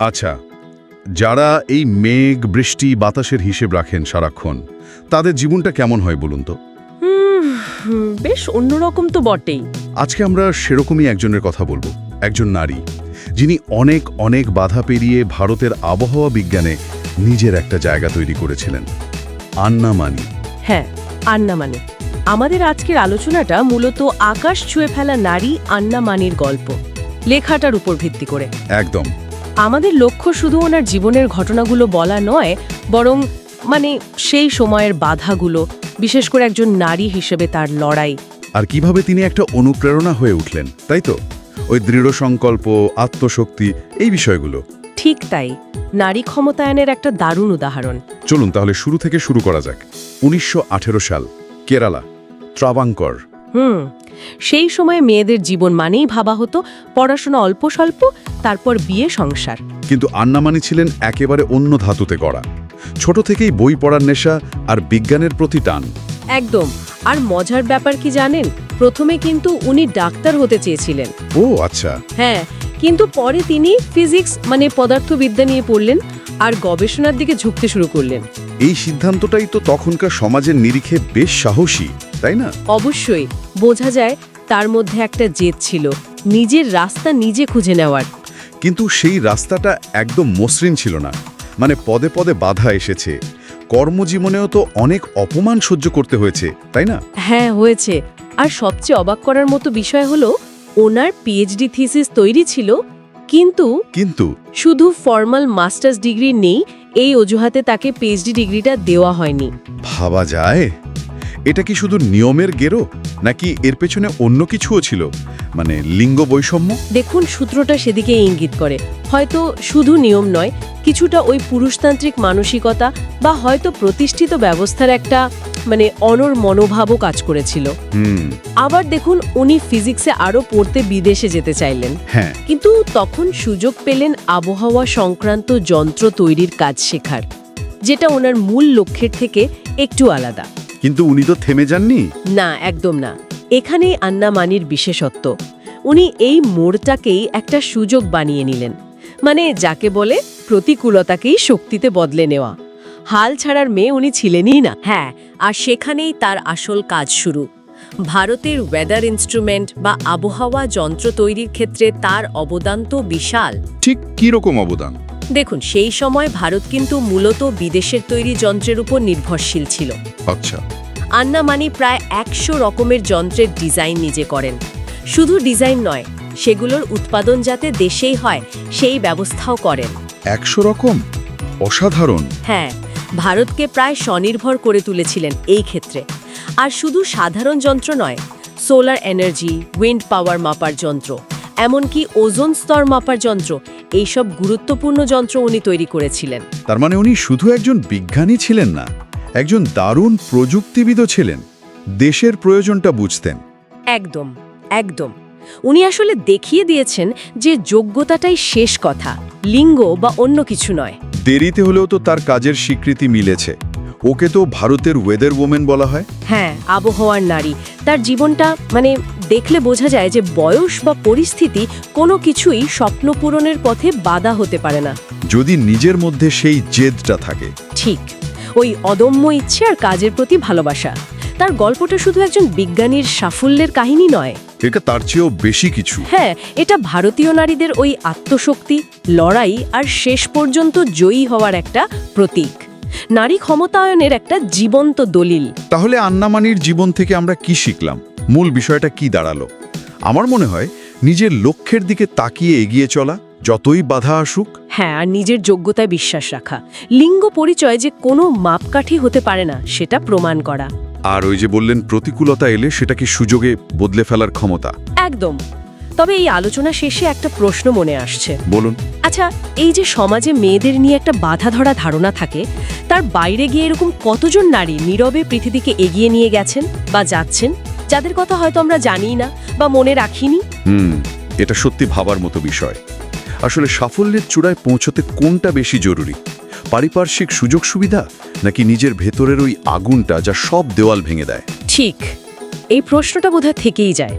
আচ্ছা যারা এই মেঘ বৃষ্টি বাতাসের হিসেব রাখেন সারাক্ষণ তাদের জীবনটা কেমন হয় বলুন তো? বেশ অন্যরকম তো বটেই। আজকে আমরা সেরকমই একজনের কথা বলব একজন নারী যিনি অনেক অনেক বাধা পেরিয়ে ভারতের আবহাওয়া বিজ্ঞানে নিজের একটা জায়গা তৈরি করেছিলেন আন্না মানি। হ্যাঁ আন্না মানে। আমাদের আজকের আলোচনাটা মূলত আকাশ ছুঁয়ে ফেলা নারী আন্না মানির গল্প লেখাটার উপর ভিত্তি করে। একদম। আমাদের লক্ষ্য শুধু ওনার জীবনের ঘটনাগুলো বলা নয় বরং মানে সেই সময়ের বাধাগুলো বিশেষ করে একজন নারী হিসেবে তার লড়াই। আর কীভাবে তিনি একটা অনুপ্রেরণা হয়ে উঠলেন তাই তো? ওই দৃঢ় সংকল্প আত্মশক্তি এই বিষয়গুলো। ঠিক তাই। নারী ক্ষমতায়নের একটা দারুণ উদাহরণ। চলুন তাহলে শুরু থেকে শুরু করা যাক। উনিশশো আঠেরো সাল কেরালা ত্রাবাঙ্কর। হুম সেই সময়ে মেয়েদের জীবন মানেই ভাবা হতো পড়াশোনা অল্প স্বল্প তারপর বিয়ে সংসার। কিন্তু আন্নামানি ছিলেন একেবারে অন্য ধাতুতে গড়া। ছোট থেকেই বই পড়ার নেশা আর বিজ্ঞানের প্রতি টান। একদম। আর মজার ব্যাপার কি জানেন? প্রথমে কিন্তু উনি ডাক্তার হতে চেয়েছিলেন। ও আচ্ছা। হ্যাঁ কিন্তু পরে তিনি ফিজিক্স মানে পদার্থবিদ্যা নিয়ে পড়লেন আর গবেষণার দিকে ঝুঁকতে শুরু করলেন। এই সিদ্ধান্তটাই তো তখনকার সমাজের নিরিখে বেশ সাহসী তাই না? অবশ্যই। বোঝা যায় তার মধ্যে একটা জেদ ছিল নিজের রাস্তা নিজে খুঁজে নেওয়ার। কিন্তু সেই রাস্তাটা একদম মসৃণ ছিল না মানে পদে পদে বাধা এসেছে। কর্মজীবনেও তো অনেক অপমান সহ্য করতে হয়েছে তাই না? হ্যাঁ হয়েছে। আর সবচেয়ে অবাক করার মতো বিষয় হলো ওনার পিএইচডি থিসিস তৈরি ছিল কিন্তু কিন্তু? শুধু ফর্মাল মাস্টার্স ডিগ্রি নেই এই অজুহাতে তাকে পিএইচডি ডিগ্রিটা দেওয়া হয়নি। ভাবা যায়? এটা কি শুধু নিয়মের গেরো? নাকি এর পেছনে অন্য কিছুও ছিল? মানে লিঙ্গ বৈষম্য? দেখুন সূত্রটা সেদিকে ইঙ্গিত করে। হয়তো শুধু নিয়ম নয় কিছুটা ওই পুরুষতান্ত্রিক মানসিকতা বা হয়তো প্রতিষ্ঠিত ব্যবস্থার একটা মানে অনর মনোভাবও কাজ করেছিল। হুম। আবার দেখুন উনি ফিজিক্সে আরও পড়তে বিদেশে যেতে চাইলেন। হ্যাঁ। কিন্তু তখন সুযোগ পেলেন আবহাওয়া সংক্রান্ত যন্ত্র তৈরির কাজ শেখার যেটা ওনার মূল লক্ষ্যের থেকে একটু আলাদা। কিন্তু উনি তো থেমে যাননি? না একদম না। এখানেই আন্না মানির বিশেষত্ব। উনি এই মোড়টাকেই একটা সুযোগ বানিয়ে নিলেন। মানে যাকে বলে প্রতিকূলতাকেই শক্তিতে বদলে নেওয়া। হাল ছাড়ার মেয়ে উনি ছিলেনই না। হ্যাঁ আর সেখানেই তার আসল কাজ শুরু। ভারতের ওয়েদার ইনস্ট্রুমেন্ট বা আবহাওয়া যন্ত্র তৈরির ক্ষেত্রে তার অবদান তো বিশাল। ঠিক কি রকম অবদান? দেখুন সেই সময় ভারত কিন্তু মূলত বিদেশের তৈরি যন্ত্রের উপর নির্ভরশীল ছিল। আচ্ছা। আন্না মানি প্রায় একশো রকমের যন্ত্রের ডিজাইন নিজে করেন। শুধু ডিজাইন নয় সেগুলোর উৎপাদন যাতে দেশেই হয় সেই ব্যবস্থাও করেন। একশো রকম? অসাধারণ। হ্যাঁ ভারতকে প্রায় স্বনির্ভর করে তুলেছিলেন এই ক্ষেত্রে। আর শুধু সাধারণ যন্ত্র নয় সোলার এনার্জি উইন্ড পাওয়ার মাপার যন্ত্র এমনকি ওজোন স্তর মাপার যন্ত্র এইসব গুরুত্বপূর্ণ যন্ত্র উনি তৈরি করেছিলেন। তার মানে উনি শুধু একজন বিজ্ঞানী ছিলেন না একজন দারুণ প্রযুক্তিবিদও ছিলেন। দেশের প্রয়োজনটা বুঝতেন। একদম একদম। উনি আসলে দেখিয়ে দিয়েছেন যে যোগ্যতাটাই শেষ কথা লিঙ্গ বা অন্য কিছু নয়। দেরিতে হলেও তো তার কাজের স্বীকৃতি মিলেছে। ওকে তো ভারতের ওয়েদার ওমেন বলা হয়। হ্যাঁ আবহাওয়ার নারী। তার জীবনটা মানে দেখলে বোঝা যায় যে বয়স বা পরিস্থিতি কোনো কিছুই স্বপ্ন পূরণের পথে বাধা হতে পারে না। যদি নিজের মধ্যে সেই জেদটা থাকে। ঠিক। ওই অদম্য ইচ্ছে আর কাজের প্রতি ভালোবাসা। তার গল্পটা শুধু একজন বিজ্ঞানীর সাফল্যের কাহিনী নয়। এটা তার চেয়েও বেশি কিছু। হ্যাঁ এটা ভারতীয় নারীদের ওই আত্মশক্তি লড়াই আর শেষ পর্যন্ত জয়ী হওয়ার একটা প্রতীক। নারী ক্ষমতায়নের একটা জীবন্ত দলিল। তাহলে আন্নামানির জীবন থেকে আমরা কি শিখলাম? মূল বিষয়টা কি দাঁড়াল? আমার মনে হয় নিজের লক্ষ্যের দিকে তাকিয়ে এগিয়ে চলা যতই বাধা আসুক। হ্যাঁ আর নিজের যোগ্যতায় বিশ্বাস রাখা। লিঙ্গ পরিচয় যে কোনো মাপকাঠি হতে পারে না সেটা প্রমাণ করা। আর ওই যে বললেন প্রতিকূলতা এলে সেটাকে সুযোগে বদলে ফেলার ক্ষমতা? একদম। তবে এই আলোচনা শেষে একটা প্রশ্ন মনে আসছে। বলুন। আচ্ছা এই যে সমাজে মেয়েদের নিয়ে একটা বাধা ধরা ধারণা থাকে তার বাইরে গিয়ে এরকম কতজন নারী নীরবে পৃথিবীকে এগিয়ে নিয়ে গেছেন বা যাচ্ছেন? যাদের কথা হয়তো আমরা জানি না বা মনে রাখিনি। হুম এটা সত্যি ভাবার মতো বিষয়। আসলে সাফল্যের চূড়ায় পৌঁছতে কোনটা বেশি জরুরি? পারিপার্শ্বিক সুযোগ সুবিধা নাকি নিজের ভেতরের ওই আগুনটা যা সব দেওয়াল ভেঙে দেয়? ঠিক এই প্রশ্নটা বোধহয় থেকেই যায়।